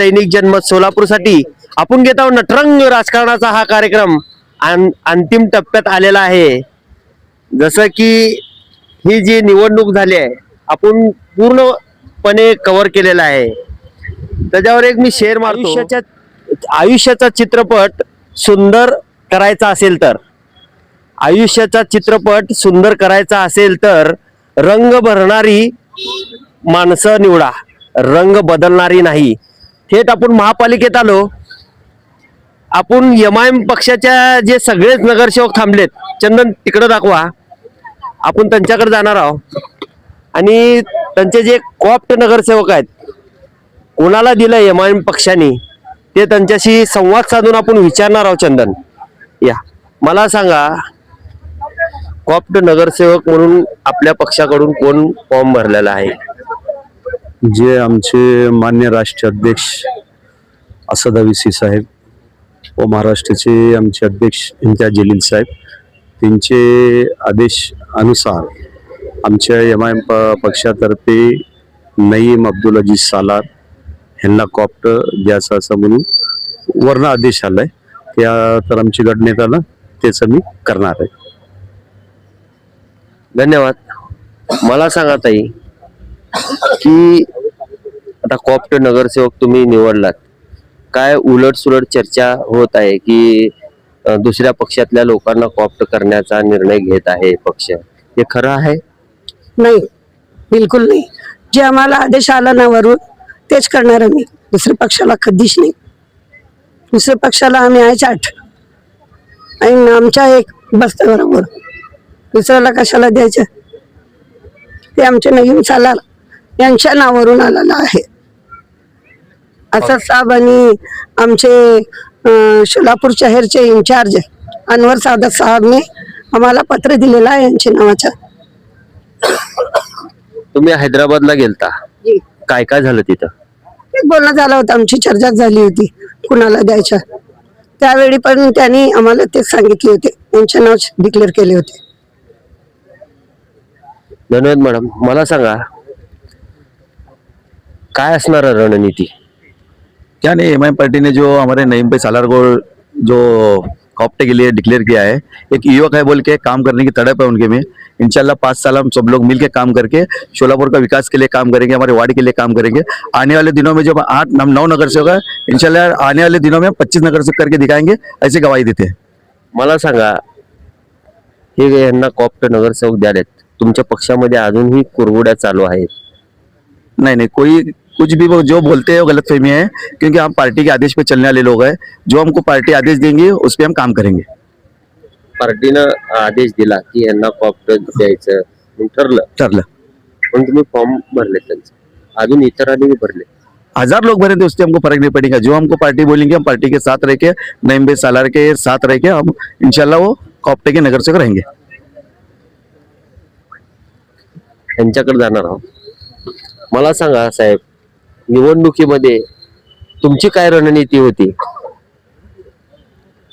दैनिक जन्म सोलापूरसाठी. आपण घेत आहोत नटरंग राजकारणाचा हा कार्यक्रम. अंतिम टप्प्यात आलेला आहे. जसं की ही जी निवडणूक झाली आहे आपण पूर्णपणे कव्हर केलेला आहे. त्याच्यावर एक मी शेअर मारतो. आयुष्याच्या आयुष्याचा चित्रपट सुंदर करायचा असेल तर. आयुष्याचा चित्रपट सुंदर करायचा असेल तर रंग भरणारी माणसं निवडा. रंग बदलणारी नाही. थेट आपण महापालिकेत आलो. आपण एम आय एम पक्षाच्या जे सगळेच नगरसेवक थांबलेत चंदन तिकडं दाखवा. आपण त्यांच्याकडे जाणार आहोत. आणि त्यांचे जे कॉप्ट नगरसेवक आहेत कोणाला दिलं एम आय एम पक्षाने ते त्यांच्याशी संवाद साधून आपण विचारणार आहोत चंदन. या. मला सांगा कॉप्ट नगरसेवक म्हणून आपल्या पक्षाकडून कोण फॉर्म भरलेला आहे? जे आमचे मान्य राष्ट्रीय अध्यक्ष असद सी साहेब व महाराष्ट्राचे आमचे अध्यक्ष इम्तियाज जलील साहेब त्यांचे आदेश अनुसार आमच्या एम आय एम प पक्षातर्फे नईम अब्दुल अजीज सालार ह्यांना कॉप्ट द्यायचं असं म्हणून वर्ण आदेश आलाय. त्या तर आमची गटनेत्याला त्याचं मी करणार आहे. धन्यवाद. मला सांगा ताई की आता कॉप्ट नगरसेवक तुम्ही निवडलात. काय उलट सुलट चर्चा होत आहे की दुसऱ्या पक्षातल्या लोकांना कॉप्ट करण्याचा निर्णय घेत आहे पक्ष? हे खरं आहे? नाही. बिलकुल नाही. जे आम्हाला आदेश आला ना वरून तेच करणार आम्ही. दुसऱ्या पक्षाला कधीच नाही. दुसऱ्या पक्षाला आम्ही आहे चाट आणि आमच्या एक बसतं बरोबर दुसऱ्याला कशाला द्यायचं? ते आमच्या नवीन सालार यांच्या नावावरून आलेलं आहे. असं साहेब आणि आमचे सोलापूर शहरचे इन्चार्ज अनवर सादत साहेबने आम्हाला पत्र दिलेलं आहे यांच्या नावाचं. तुम्ही हैदराबादला गेलता? काय काय झालं तिथं? तेच बोलणं झालं होतं आमची चर्चा झाली होती कुणाला द्यायच्या त्यावेळी पण त्यांनी आम्हाला तेच सांगितले होते यांचे नाव डिक्लेअर केले होते. धन्यवाद मॅडम. मला सांगा काय असणार आहे रणनीती? क्या नहीं एम पार्टी ने जो हमारे नईम पे सालार को जो कॉप्टे के लिए डिक्लेयर किया है एक युवक है बोल के काम करने की तड़प है उनके में। इंशाल्लाह पाँच साल हम सब लोग मिलके काम करके शोलापुर का विकास के लिए काम करेंगे हमारे वार्ड के लिए काम करेंगे। आने वाले दिनों में जब आठ नम- नौ नगर सेवक है इंशाल्लाह आने वाले दिनों में पच्चीस नगर सेवक करके दिखाएंगे ऐसे गवाही देते मला सांगा हे यांना कॉप्ट नगरसेवक द्यालेत तुमच्या पक्षामध्ये अजूनही कुरबुड्या चालू आहेत? नहीं नहीं कोई कुछ भी वो जो बोलते हैं वो गलत फहमी है क्योंकि हम पार्टी के आदेश पे चलने वाले लोग हैं। जो हमको पार्टी आदेश देंगे उस पर हम काम करेंगे। पार्टीनं आदेश दिला की यांना कॉप्ट द्यायचं मग ठरलं. ठरलं. पण तुम्ही फॉर्म भरले त्यांचे. अजून इतरांनी भरले हज़ार लोग भरे थे उससे हमको फ़र्क नहीं पड़ेगा। जो हमको पार्टी बोलेंगे हम पार्टी के साथ रह के नईम भाई सालार के साथ रह के हम इंशाल्लाह वो कॉप्टे के नगर सेवक रहेंगे। यांच्याकडे जाणार आहोत. मला सांगा साहेब निवडणुकीमध्ये तुमची काय रणनीती होती?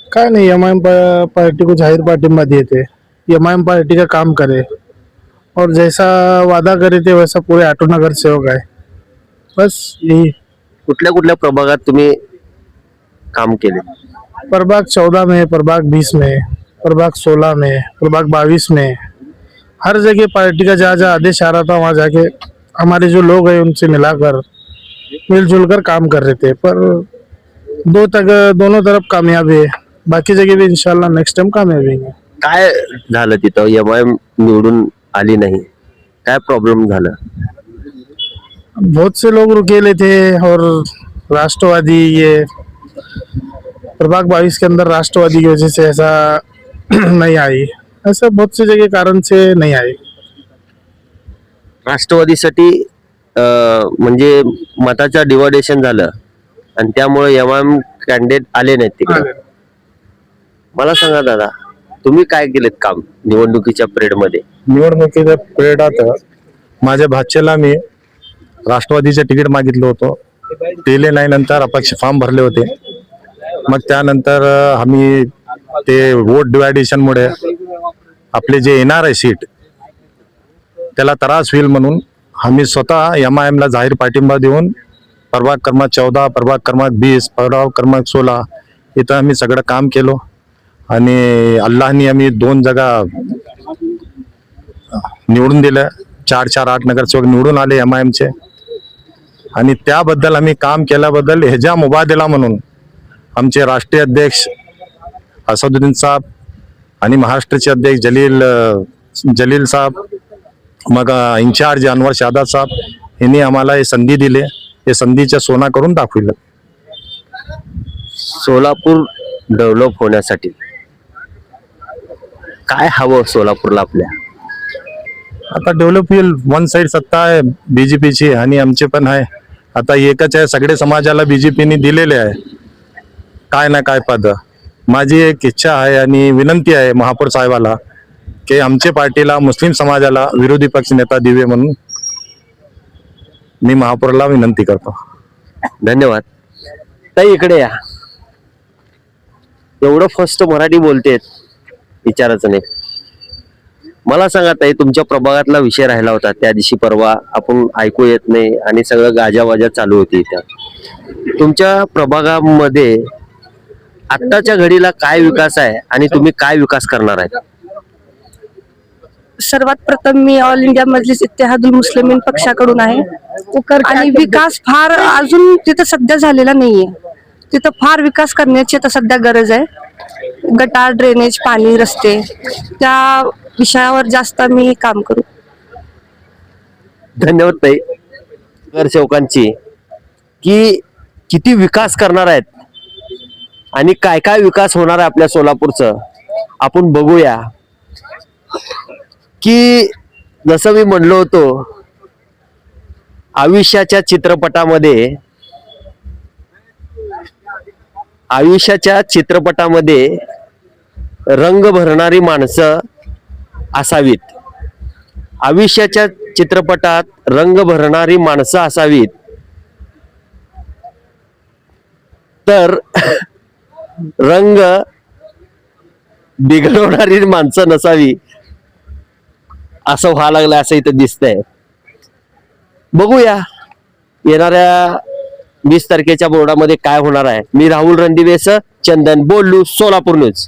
काय नहीं एम आई पार्टी को जाहिर पार्टी में दिए थे एम पार्टी का काम करे. और जैसा वादा करे थे वैसा पूरे ऑटो नगर सेवक आए। बस यही। कुठल्या कुठल्या प्रभागात तुम्ही काम केले? प्रभाग चौदह में प्रभाग बीस में प्रभाग सोलह में प्रभाग बाईस में। हर जगह पार्टी का जहाँ जहाँ आदेश आ रहा था वहाँ जाके हमारे जो लोग हैं उनसे मिलाकर मिलजुल कर काम कर रहे थे पर दो तक दोनों तरफ कामयाब है बाकी जगह भी इंशाल्लाह नेक्स्ट टाइम कामयाब होंगे। काय झालं तिथं? एम आय निवडून आली नाही. काय प्रॉब्लेम झालं? बहुत से लोग रुकेले थे और राष्ट्रवादी ये प्रभाग बाईस के अंदर राष्ट्रवादी की वजह से ऐसा नहीं आई। ऐसा बहुत सी जगह कारण से नहीं आई। राष्ट्रवादीसाठी म्हणजे मताचं डिवायडेशन झालं. आणि त्यामुळे एम एम कॅन्डिडेट आले नाहीत तिकडे. मला सांगा दादा तुम्ही काय केलेत काम निवडणुकीच्या पिरियडमध्ये? निवडणुकीच्या पिरियडात माझ्या भाच्याला मी राष्ट्रवादीचे तिकीट मागितलं होतं. दिले नाही नंतर अपक्ष फॉर्म भरले होते. मग त्यानंतर आम्ही ते वोट डिवायडेशनमुळे आपले जे येणार आहे सीट त्याला त्रास होईल म्हणून आम्ही स्वतः एम आय एमला जाहीर पाठिंबा देऊन प्रभाग क्रमांक चौदा प्रभाग क्रमांक वीस प्रभाग क्रमांक सोळा इथं आम्ही सगळं काम केलो. आणि अल्लाहनी आम्ही दोन जागा निवडून दिलं चार चार आठ नगरसेवक निवडून आले एम आय एमचे आणि त्याबद्दल आम्ही काम केल्याबद्दल ह्याच्या मुबादिला म्हणून आमचे राष्ट्रीय अध्यक्ष असदुद्दीन साहेब आणि महाराष्ट्राचे अध्यक्ष जलील जलील साहेब मग इन्चार्ज अनवर शादाब साहेब यांनी आम्हाला हे संधी दिले. हे संधीच्या सोना करून दाखविलं. सोलापूर डेव्हलप होण्यासाठी काय हवं सोलापूरला आपल्या? आता डेव्हलप होईल. वन साइड सत्ता आहे बीजेपीची आणि आमचे पण आहे. आता एकच आहे. सगळे समाजाला बीजेपीने दिलेले आहे. काय ना काय पद. माझी एक इच्छा आहे आणि विनंती आहे महापौर साहेबाला. की आमच्या पार्टीला मुस्लिम समाजाला विरोधी पक्ष नेता दिवे म्हणून मी महापौरला विनंती करतो. धन्यवाद. ताई इकडे या. एवढं फर्स्ट मराठी बोलतेत विचारायचं नाही. मला सांगा ताई तुमच्या प्रभागातला विषय राहिला होता त्या दिवशी परवा आपण ऐकू येत नाही आणि सगळं गाजावाजा चालू होती इथं. तुमच्या प्रभागामध्ये आत्ताच्या घडीला काय विकास आहे आणि तुम्ही काय विकास करणार आहे? सर्वात प्रथम मी ऑल इंडिया मजलिस इत्तेहादुल मुस्लिमीन पक्षाकडून आहे. आणि विकास फार अजून तिथं सध्या झालेला नाहीये. तिथं फार विकास करण्याची आता सध्या गरज आहे. गटार ड्रेनेज पाणी रस्ते त्या विषयावर जास्त मी काम करू. धन्यवाद ताई नगरसेवकांची की किती विकास करणार आहेत आणि काय काय विकास होणार आहे आपल्या सोलापूरचं आपण बघूया. की जसं मी म्हणलो होतो आयुष्याच्या चित्रपटामध्ये आयुष्याच्या चित्रपटामध्ये रंग भरणारी माणसं असावीत. आयुष्याच्या चित्रपटात रंग भरणारी माणसं असावीत. तर रंग बिघडवणारी माणसं नसावी. असं व्हायला लागलं असं इथं दिसतंय. बघूया. येणाऱ्या वीस तारखेच्या बोर्डामध्ये काय होणार आहे. मी राहुल रणदिवेस चंदन बोलू सोलापूर न्यूज.